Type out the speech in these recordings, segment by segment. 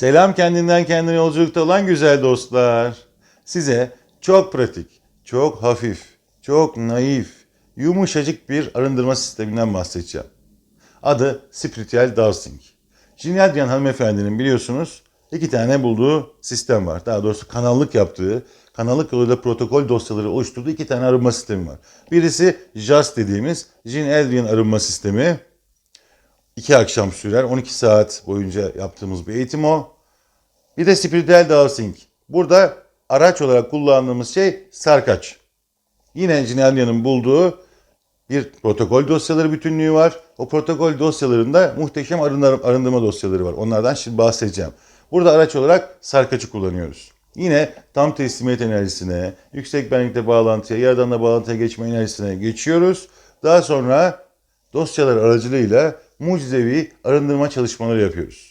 Selam kendinden kendine yolculukta olan güzel dostlar. Size çok pratik, çok hafif, çok naif, yumuşacık bir arındırma sisteminden bahsedeceğim. Adı Spiritual Dowsing. Jinel Diyan hanımefendinin biliyorsunuz iki tane bulduğu sistem var. Daha doğrusu kanallık yaptığı, kanallık yoluyla protokol dosyaları oluşturduğu iki tane arınma sistemi var. Birisi JAS dediğimiz Jin Eldian arınma sistemi. İki akşam sürer. 12 saat boyunca yaptığımız bir eğitim o. Bir de Spiritual Dowsing. Burada araç olarak kullandığımız şey sarkaç. Yine Jinelyan'ın bulduğu bir protokol dosyaları bütünlüğü var. O protokol dosyalarında muhteşem arındır- arındırma dosyaları var. Onlardan şimdi bahsedeceğim. Burada araç olarak sarkaçı kullanıyoruz. Yine tam teslimiyet enerjisine, yüksek benlikte bağlantıya, yerdanla bağlantıya geçme enerjisine geçiyoruz. Daha sonra dosyalar aracılığıyla mucizevi arındırma çalışmaları yapıyoruz.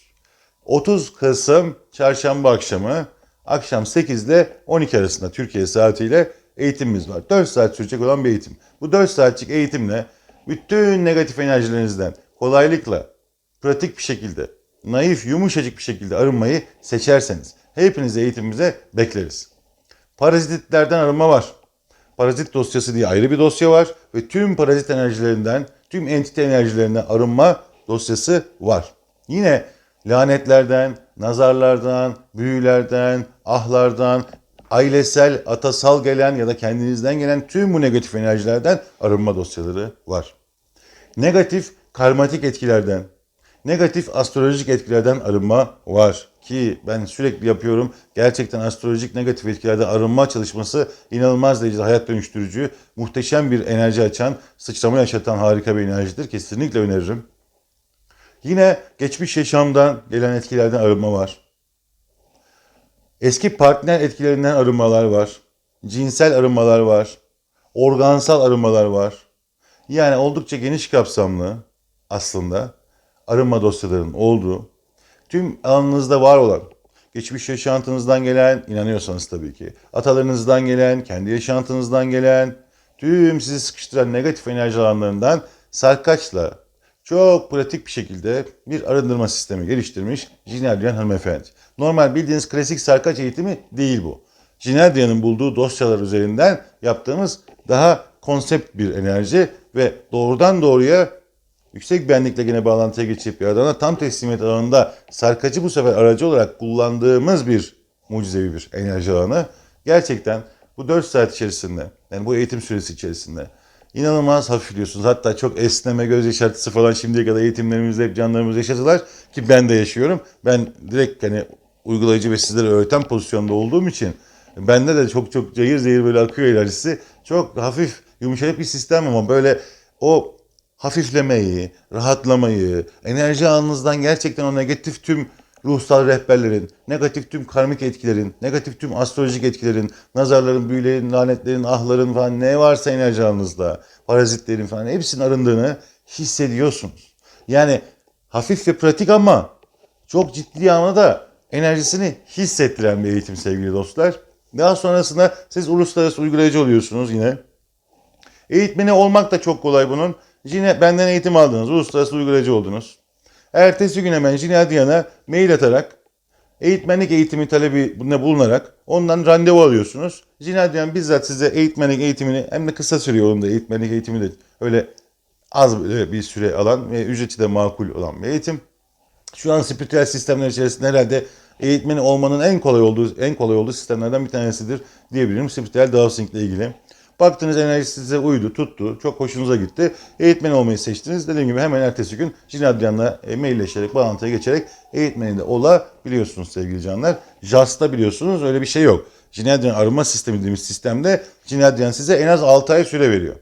30 Kasım çarşamba akşamı akşam 8 ile 12 arasında Türkiye saatiyle eğitimimiz var. 4 saat sürecek olan bir eğitim. Bu 4 saatlik eğitimle bütün negatif enerjilerinizden kolaylıkla, pratik bir şekilde, naif, yumuşacık bir şekilde arınmayı seçerseniz hepinizi eğitimimize bekleriz. Parazitlerden arınma var. Parazit dosyası diye ayrı bir dosya var ve tüm parazit enerjilerinden, tüm entite enerjilerinden arınma dosyası var. Yine lanetlerden, nazarlardan, büyülerden, ahlardan, ailesel, atasal gelen ya da kendinizden gelen tüm bu negatif enerjilerden arınma dosyaları var. Negatif karmatik etkilerden, negatif astrolojik etkilerden arınma var. Ki ben sürekli yapıyorum. Gerçekten astrolojik negatif etkilerden arınma çalışması inanılmaz derecede hayat dönüştürücü, muhteşem bir enerji açan, sıçrama yaşatan harika bir enerjidir. Kesinlikle öneririm. Yine geçmiş yaşamdan gelen etkilerden arınma var. Eski partner etkilerinden arınmalar var. Cinsel arınmalar var. Organsal arınmalar var. Yani oldukça geniş kapsamlı aslında arınma dosyalarının olduğu, tüm alanınızda var olan, geçmiş yaşantınızdan gelen, inanıyorsanız tabii ki, atalarınızdan gelen, kendi yaşantınızdan gelen, tüm sizi sıkıştıran negatif enerji alanlarından sarkaçla çok pratik bir şekilde bir arındırma sistemi geliştirmiş Jineldian hanımefendi. Normal bildiğiniz klasik sarkaç eğitimi değil bu. Jineldian'ın bulduğu dosyalar üzerinden yaptığımız daha konsept bir enerji ve doğrudan doğruya yüksek benlikle yine bağlantıya geçip yaradana tam teslimiyet alanında sarkacı bu sefer aracı olarak kullandığımız bir mucizevi bir enerji alanı. Gerçekten bu 4 saat içerisinde yani bu eğitim süresi içerisinde inanılmaz hafifliyorsunuz. Hatta çok esneme, göz yaşartısı falan şimdiye kadar eğitimlerimizde hep canlarımız yaşadılar ki ben de yaşıyorum. Ben direkt hani uygulayıcı ve sizlere öğreten pozisyonda olduğum için bende de çok çok cayır zehir böyle akıyor enerjisi. Çok hafif yumuşak bir sistem ama böyle o hafiflemeyi, rahatlamayı, enerji alanınızdan gerçekten o negatif tüm ruhsal rehberlerin, negatif tüm karmik etkilerin, negatif tüm astrolojik etkilerin, nazarların, büyülerin, lanetlerin, ahların falan ne varsa enerji parazitlerin falan hepsinin arındığını hissediyorsunuz. Yani hafif ve pratik ama çok ciddi anlamda enerjisini hissettiren bir eğitim sevgili dostlar. Daha sonrasında siz uluslararası uygulayıcı oluyorsunuz yine. Eğitmeni olmak da çok kolay bunun. Yine benden eğitim aldınız, uluslararası uygulayıcı oldunuz. Ertesi gün hemen Jinel Diyan'a mail atarak eğitmenlik eğitimi talebine bulunarak ondan randevu alıyorsunuz. Jinel Diyan bizzat size eğitmenlik eğitimini hem de kısa süre yolunda eğitmenlik eğitimi de öyle az bir süre alan ve ücreti de makul olan bir eğitim. Şu an spiritüel sistemler içerisinde herhalde eğitmeni olmanın en kolay olduğu en kolay olduğu sistemlerden bir tanesidir diyebilirim. Spiritüel dowsing ile ilgili. Baktınız enerji size uydu, tuttu, çok hoşunuza gitti. Eğitmen olmayı seçtiniz. Dediğim gibi hemen ertesi gün Cin Adrian'la e, mailleşerek, bağlantıya geçerek eğitmeni de olabiliyorsunuz sevgili canlar. JAS'ta biliyorsunuz öyle bir şey yok. Cin Adrian arınma sistemi dediğimiz sistemde Cin Adrian size en az 6 ay süre veriyor.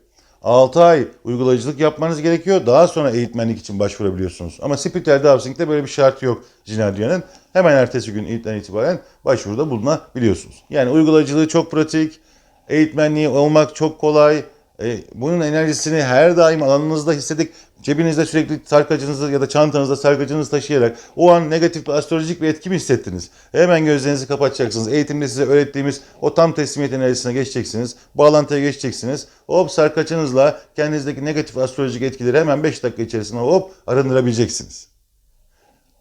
6 ay uygulayıcılık yapmanız gerekiyor. Daha sonra eğitmenlik için başvurabiliyorsunuz. Ama Spiritual Dowsing'de böyle bir şart yok Jinadria'nın. Hemen ertesi gün itibaren başvuruda bulunabiliyorsunuz. Yani uygulayıcılığı çok pratik. Eğitmenliği olmak çok kolay. E, bunun enerjisini her daim alanınızda hissedip cebinizde sürekli sarkacınızı ya da çantanızda sarkacınızı taşıyarak o an negatif bir astrolojik bir etki mi hissettiniz? Hemen gözlerinizi kapatacaksınız. Eğitimde size öğrettiğimiz o tam teslimiyet enerjisine geçeceksiniz. Bağlantıya geçeceksiniz. Hop sarkacınızla kendinizdeki negatif astrolojik etkileri hemen 5 dakika içerisinde hop arındırabileceksiniz.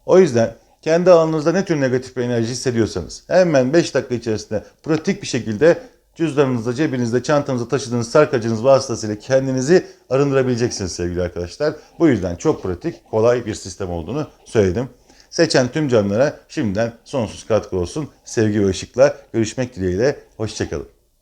O yüzden kendi alanınızda ne tür negatif bir enerji hissediyorsanız hemen 5 dakika içerisinde pratik bir şekilde cüzdanınızda, cebinizde, çantanızda taşıdığınız sarkacınız vasıtasıyla kendinizi arındırabileceksiniz sevgili arkadaşlar. Bu yüzden çok pratik, kolay bir sistem olduğunu söyledim. Seçen tüm canlara şimdiden sonsuz katkı olsun. Sevgi ve ışıkla görüşmek dileğiyle. Hoşçakalın.